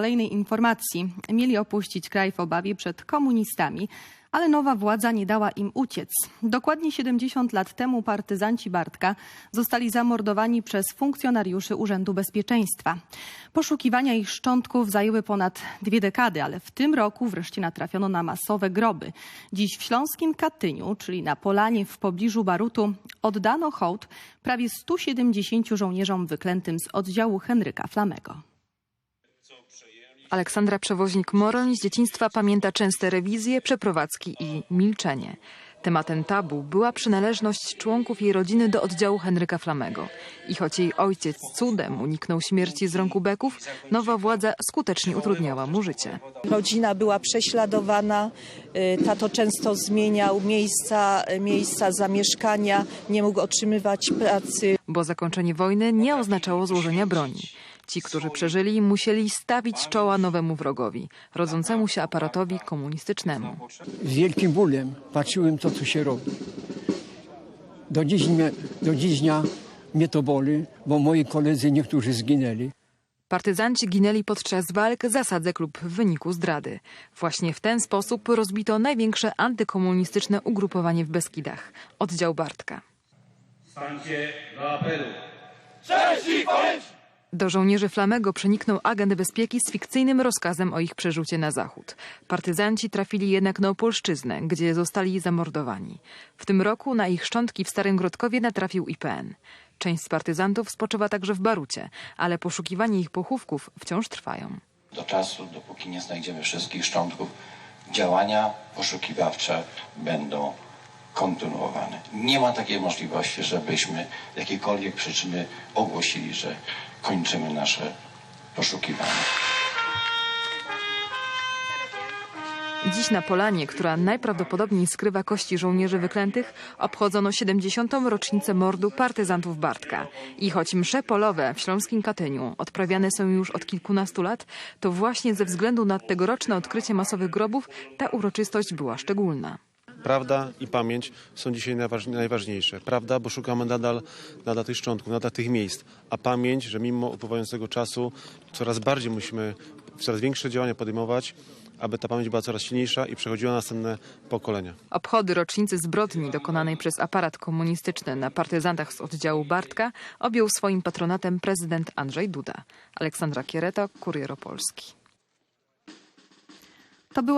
Kolejnej informacji mieli opuścić kraj w obawie przed komunistami, ale nowa władza nie dała im uciec. Dokładnie 70 lat temu partyzanci Bartka zostali zamordowani przez funkcjonariuszy Urzędu Bezpieczeństwa. Poszukiwania ich szczątków zajęły ponad dwie dekady, ale w tym roku wreszcie natrafiono na masowe groby. Dziś w śląskim Katyniu, czyli na Polanie w pobliżu Barutu, oddano hołd prawie 170 żołnierzom wyklętym z oddziału Henryka Flamego. Aleksandra Przewoźnik-Moroń z dzieciństwa pamięta częste rewizje, przeprowadzki i milczenie. Tematem tabu była przynależność członków jej rodziny do oddziału Henryka Flamego. I choć jej ojciec cudem uniknął śmierci z rąk ubeków, nowa władza skutecznie utrudniała mu życie. Rodzina była prześladowana, y, tato często zmieniał miejsca, miejsca zamieszkania, nie mógł otrzymywać pracy. Bo zakończenie wojny nie oznaczało złożenia broni. Ci, którzy przeżyli, musieli stawić czoła nowemu wrogowi, rodzącemu się aparatowi komunistycznemu. z wielkim bólem patrzyłem, co tu się robi. Do dziś, mnie, do dziś dnia mnie to boli, bo moi koledzy niektórzy zginęli. Partyzanci ginęli podczas walk zasadzek lub w wyniku zdrady. Właśnie w ten sposób rozbito największe antykomunistyczne ugrupowanie w Beskidach oddział Bartka. Stańcie do apelu. Do żołnierzy Flamego przeniknął agent bezpieki z fikcyjnym rozkazem o ich przerzucie na zachód. Partyzanci trafili jednak na Opolszczyznę, gdzie zostali zamordowani. W tym roku na ich szczątki w Starym Grodkowie natrafił IPN. Część z partyzantów spoczywa także w Barucie, ale poszukiwanie ich pochówków wciąż trwają. do czasu, dopóki nie znajdziemy wszystkich szczątków, działania poszukiwawcze będą kontynuowane. Nie ma takiej możliwości, żebyśmy jakiejkolwiek przyczyny ogłosili, że kończymy nasze poszukiwania. Dziś na Polanie, która najprawdopodobniej skrywa kości żołnierzy wyklętych, obchodzono 70. rocznicę mordu partyzantów Bartka. I choć msze polowe w śląskim Katyniu odprawiane są już od kilkunastu lat, to właśnie ze względu na tegoroczne odkrycie masowych grobów ta uroczystość była szczególna. Prawda i pamięć są dzisiaj najważ- najważniejsze. Prawda, bo szukamy nadal, nadal tych szczątków, nadal tych miejsc. A pamięć, że mimo upływającego czasu coraz bardziej musimy coraz większe działania podejmować, aby ta pamięć była coraz silniejsza i przechodziła na następne pokolenia. Obchody rocznicy zbrodni dokonanej przez aparat komunistyczny na partyzantach z oddziału Bartka objął swoim patronatem prezydent Andrzej Duda. Aleksandra Kiereta, Kurier Opolski. To była